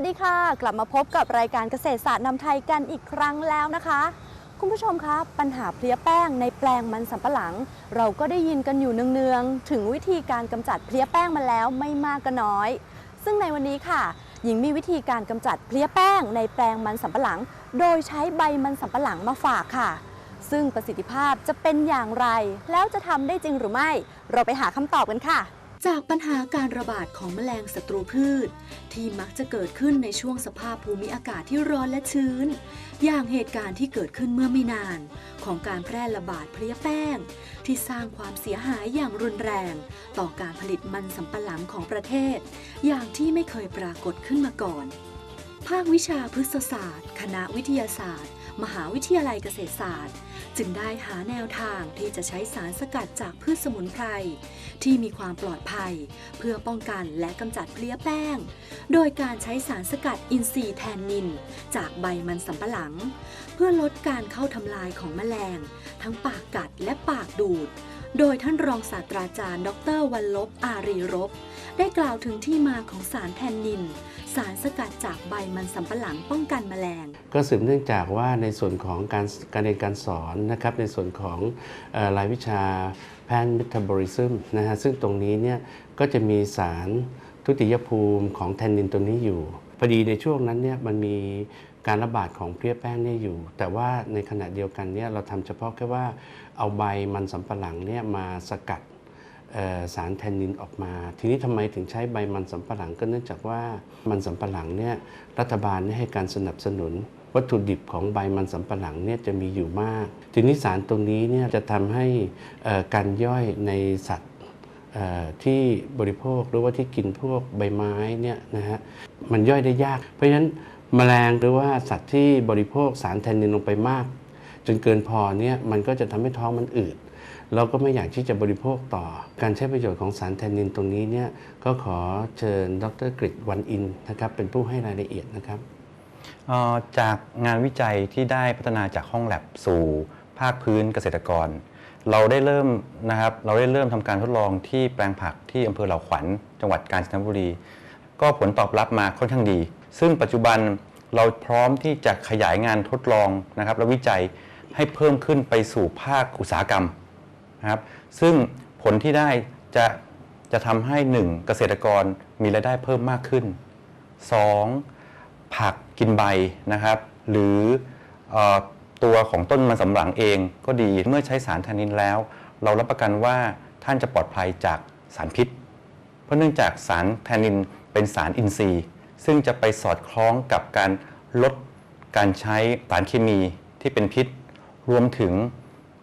วัสดีค่ะ กลับมาพบกับรายการเกษตรศาสตร์นำไทยกันอีกครั้งแล้วนะคะ คุณผู้ชมคะปัญหาเพลี้ยแป้งในแปลงมันสำปะหลัง เราก็ได้ยินกันอยู่เนืองๆถึงวิธีการกำจัดเพลี้ยแป้งมาแล้วไม่มากก็น้อย ซึ่งในวันนี้ค่ะ หญิงมีวิธีการกำจัดเพลี้ยแป้งในแปลงมันสำปะหลัง โดยใช้ใบมันสำปะหลังมาฝากค่ะ ซึ่งประสิทธิภาพจะเป็นอย่างไร แล้วจะทำได้จริงหรือไม่ เราไปหาคำตอบกันค่ะ จากปัญหาการระบาดของแมลงศัตรูพืช ที่มักจะเกิดขึ้นในช่วงสภาพภูมิอากาศที่ร้อนและชื้น อย่างเหตุการณ์ที่เกิดขึ้นเมื่อไม่นาน ของการแพร่ระบาดเพลี้ยแป้ง ที่สร้างความเสียหายอย่างรุนแรง ต่อการผลิตมันสำปะหลังของประเทศ อย่างที่ไม่เคยปรากฏขึ้นมาก่อน ภาควิชาพฤกษศาสตร์ คณะวิทยาศาสตร์ มหาวิทยาลัยเกษตรศาสตร์ จึงได้หาแนวทางที่จะใช้สารสกัดจากพืชสมุนไพรที่มีความปลอดภัย เพื่อป้องกันและกำจัดเพลี้ยแป้ง โดยการใช้สารสกัดอินทรีย์แทนนิน จากใบมันสำปะหลัง เพื่อลดการเข้าทำลายของแมลง ทั้งปากกัดและปากดูด โดยท่านรองศาสตราจารย์ ดรวันลบอารีรบ ได้กล่าวถึงที่มาของสารแทนนิน สารสกัดจากใบมันสำปะหลังป้องกันแมลง ก็สืบเนื่องจากว่าในส่วนของการการเรียนการสอนนะครับในส่วนของรายวิชาแพทย์เมตาบอลิซึมนะฮะซึ่งตรงนี้เนี่ยก็จะมีสารทุติยภูมิของแทนนินตัวนี้อยู่พอดีในช่วงนั้นเนี่ยมันมี การระบาดของเพลี้ยแป้งเนี่ยอยู่ แต่ว่าในขณะเดียวกันเนี่ยเราทำเฉพาะแค่ว่าเอาใบมันสำปะหลังเนี่ยมาสกัดสารแทนนินออกมา ทีนี้ทำไมถึงใช้ใบมันสำปะหลังก็เนื่องจากว่ามันสำปะหลังเนี่ยรัฐบาลให้การสนับสนุน วัตถุดิบของใบมันสำปะหลังเนี่ยจะมีอยู่มาก ทีนี้สารตรงนี้เนี่ยจะทำให้การย่อยในสัตว์ที่บริโภคหรือว่าที่กินพวกใบไม้เนี่ยนะฮะมันย่อยได้ยาก เพราะฉะนั้น แมลงหรือว่าสัตว์ที่บริโภคสารแทนนินลงไปมาก จนเกินพอเนี่ยมันก็จะทำให้ท้องมันอืดเราก็ไม่อยากที่จะบริโภคต่อ การใช้ประโยชน์ของสารแทนนินตรงนี้เนี่ยก็ขอเชิญดรกฤษวันอินนะครับเป็นผู้ให้รายละเอียดนะครับจากงานวิจัยที่ได้พัฒนาจากห้องแลบสู่ภาคพื้นเกษตรกร เราได้เริ่มนะครับเราได้เริ่มทำการทดลองที่แปลงผักที่อำเภอเหล่าขวัญจังหวัดกาญจนบุรี ก็ผลตอบรับมาค่อนข้างดี ซึ่งปัจจุบันเราพร้อมที่จะขยายงานทดลองนะครับและวิจัยให้เพิ่มขึ้นไปสู่ภาคอุตสาหกรรมนะครับซึ่งผลที่ได้จะจะทำให้ 1. เกษตรกรมีรายได้เพิ่มมากขึ้น 2. ผักกินใบนะครับ หรือออตัวของต้นมันสำปะหลังเองก็ดีเมื่อใช้สารแทนนินแล้ว เรารับประกันว่าท่านจะปลอดภัยจากสารพิษ เพราะเนื่องจากสารแทนนินเป็นสารอินทรีย์ ซึ่งจะไปสอดคล้องกับการลดการใช้สารเคมีที่เป็นพิษ รวมถึง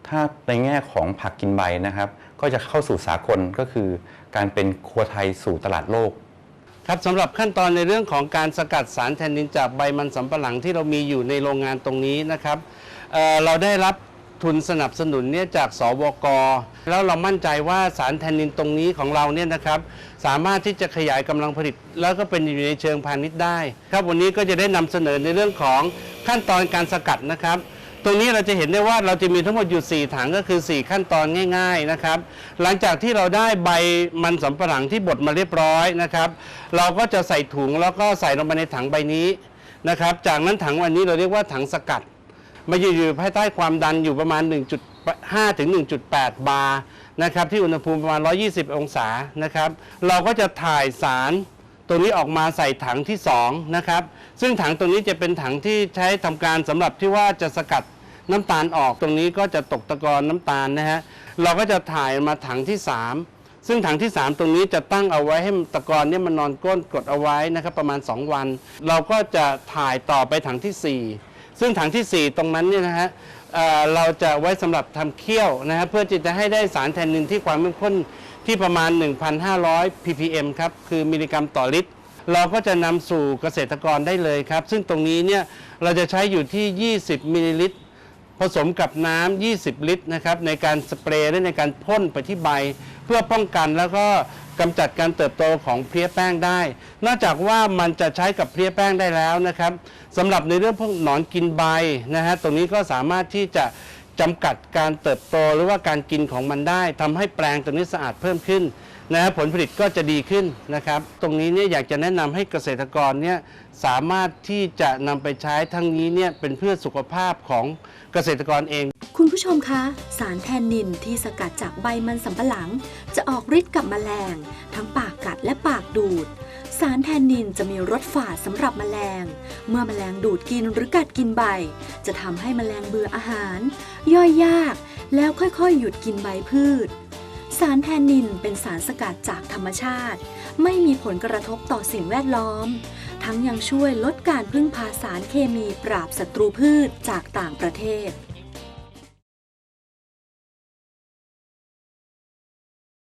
ถ้าในแง่ของผักกินใบนะครับ ก็จะเข้าสู่สากลก็คือ การเป็นครัวไทยสู่ตลาดโลก ครับสำหรับขั้นตอนในเรื่องของการสกัดสารแทนนินจากใบมันสำปะหลังที่เรามีอยู่ในโรงงานตรงนี้นะครับเเราได้รับ ทุนสนับสนุนเนี่ยจากสวก แล้วเรามั่นใจว่าสารแทนนินตรงนี้ของเราเนี่ยนะครับสามารถที่จะขยายกำลังผลิต แล้วก็เป็นอยู่ในเชิงพาณิชย์ได้ ครับวันนี้ก็จะได้นำเสนอในเรื่องของขั้นตอนการสกัดนะครับตรงนี้เราจะเห็นได้ว่าเราจะมีทั้งหมดอยู่ 4 ถังก็คือ 4 ขั้นตอนง่าย ๆนะครับ หลังจากที่เราได้ใบมันสำปะหลังที่บดมาเรียบร้อยนะครับ เราก็จะใส่ถุงแล้วก็ใส่ลงไปในถังใบนี้นะครับ จากนั้นถังวันนี้เราเรียกว่าถังสกัด มาอยู่อยู่ภายใต้ความดันอยู่ประมาณ 1.5 ถึง 1.8 บาร์นะครับที่อุณหภูมิประมาณ 120 องศานะครับ เราก็จะถ่ายสารตัวนี้ออกมาใส่ถังที่2นะครับซึ่งถังตรงนี้จะเป็นถังที่ใช้ทำการสำหรับที่ว่าจะสกัดน้ำตาลออกตรงนี้ก็จะตกตะกอนน้ำตาลนะฮะเราก็จะถ่ายมาถังที่ 3 ซึ่งถังที่ 3 ตรงนี้จะตั้งเอาไว้ให้ตะกอนเนี่ยมันนอนก้นกดเอาไว้นะครับประมาณ 2 วัน เราก็จะถ่ายต่อไปถังทีสี่4 ซึ่งถังทีสี่ 4 ตรงนั้นเนี่ยนะฮะเอ่อเราจะไว้สำหรับทำเคี่ยวนะฮะเพื่อที่จะให้ได้สารแทนนินที่ความเข้มข้นที่ประมาณ 1,500 ppm ครับคือมิลลิกรัมต่อลิตร เราก็จะนำสู่เกษตรกรได้เลยครับ ซึ่งตรงนี้เนี่ยเราจะใช้อยู่ที่ 20 มิลลิลิตร ผสมกับน้ำ 20 ลิตรนะครับในการสเปรย์และในการพ่นไปที่ใบ เพื่อป้องกันแล้วก็ กำจัดการเติบโตของเพลี้ยแป้งได้ นอกจากว่ามันจะใช้กับเพลี้ยแป้งได้แล้วนะครับสำหรับในเรื่องพวกหนอนกินใบนะฮะตรงนี้ก็สามารถที่จะจำกัดการเติบโตหรือว่าการกินของมันได้ทำให้แปลงตัวนี้สะอาดเพิ่มขึ้นนะครับผลผลิตก็จะดีขึ้นนะครับ ตรงนี้เนี่ยอยากจะแนะนำให้เกษตรกรเนี่ยสามารถที่จะนำไปใช้ทั้งนี้เนี่ยเป็นเพื่อสุขภาพของเกษตรกรเอง คุณผู้ชมคะ สารแทนนินที่สกัดจากใบมันสำปะหลัง จะออกฤทธิ์กับแมลง ทั้งปากกัดและปากดูด สารแทนนินจะมีรสฝาดสำหรับแมลง เมื่อแมลงดูดกินหรือกัดกินใบ จะทำให้แมลงเบื่ออาหาร ย่อยยาก แล้วค่อยๆ หยุดกินใบพืช สารแทนนินเป็นสารสกัดจากธรรมชาติ ไม่มีผลกระทบต่อสิ่งแวดล้อม ทั้งยังช่วยลดการพึ่งพาสารเคมีปราบศัตรูพืชจากต่างประเทศ